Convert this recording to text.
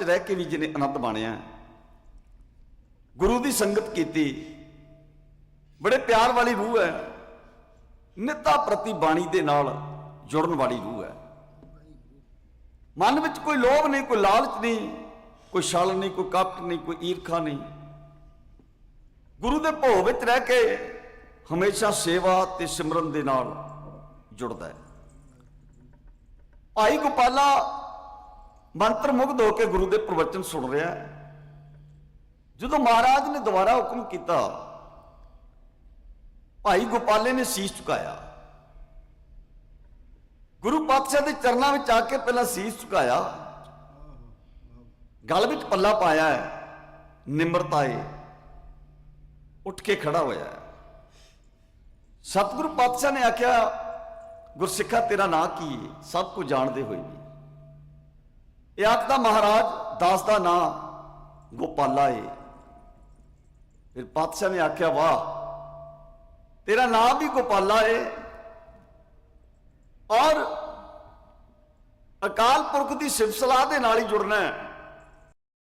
ਵਿੱਚ ਰਹਿ ਕੇ ਵੀ ਜਿਹਨੇ ਆਨੰਦ ਮਾਣਿਆ। ਗੁਰੂ ਦੀ ਸੰਗਤ ਕੀਤੀ। ਬੜੇ ਪਿਆਰ ਵਾਲੀ ਰੂਹ ਹੈ। ਨਿੱਤਾ ਪ੍ਰਤੀ ਬਾਣੀ ਦੇ ਨਾਲ ਜੁੜਨ ਵਾਲੀ ਰੂਹ ਹੈ। ਮਨ ਵਿੱਚ ਕੋਈ ਲੋਭ ਨਹੀਂ, ਕੋਈ ਲਾਲਚ ਨਹੀਂ, ਕੋਈ ਛਲ ਨਹੀਂ, ਕੋਈ ਕਪਟ ਨਹੀਂ, ਕੋਈ ਈਰਖਾ ਨਹੀਂ। ਗੁਰੂ ਦੇ ਭੋਗ ਵਿੱਚ ਰਹਿ ਕੇ ਹਮੇਸ਼ਾ ਸੇਵਾ ਤੇ ਸਿਮਰਨ ਦੇ ਨਾਲ ਜੁੜਦਾ ਹੈ। ਭਾਈ ਗੋਪਾਲਾ ਮੰਤਰ ਮੁਗਧ ਹੋ ਕੇ ਗੁਰੂ ਦੇ ਪ੍ਰਵਚਨ ਸੁਣ ਰਿਹਾ ਜਦੋਂ ਮਹਾਰਾਜ ਨੇ ਦੁਬਾਰਾ ਹੁਕਮ ਕੀਤਾ, ਭਾਈ ਗੋਪਾਲੇ ਨੇ ਸੀਸ ਝੁਕਾਇਆ ਗੁਰੂ ਪਾਤਸ਼ਾਹ ਦੇ ਚਰਨਾਂ ਵਿੱਚ ਆ ਕੇ ਪਹਿਲਾਂ ਸੀਸ ਝੁਕਾਇਆ ਗਲ ਵਿੱਚ ਪੱਲਾ ਪਾਇਆ ਹੈ, ਨਿਮਰਤਾ ਹੈ ਉੱਠ ਕੇ ਖੜਾ ਹੋਇਆ ਹੈ। ਸਤਿਗੁਰੂ ਪਾਤਸ਼ਾਹ ਨੇ ਆਖਿਆ, ਗੁਰਸਿੱਖਾ ਤੇਰਾ ਨਾਂ ਕੀ ਹੈ ਸਭ ਕੁਝ ਜਾਣਦੇ ਹੋਏ ਵੀ। ਇਹ ਆਖਦਾ ਮਹਾਰਾਜ, ਦਾਸ ਦਾ ਨਾਂ ਗੋਪਾਲਾ ਏ। ਫਿਰ ਪਾਤਸ਼ਾਹ ਨੇ ਆਖਿਆ, ਵਾਹ, ਤੇਰਾ ਨਾਮ ਵੀ ਗੋਪਾਲਾ ਹੈ ਔਰ ਅਕਾਲ ਪੁਰਖ ਦੀ ਸਿਫਤ ਦੇ ਨਾਲ ਹੀ ਜੁੜਨਾ ਹੈ।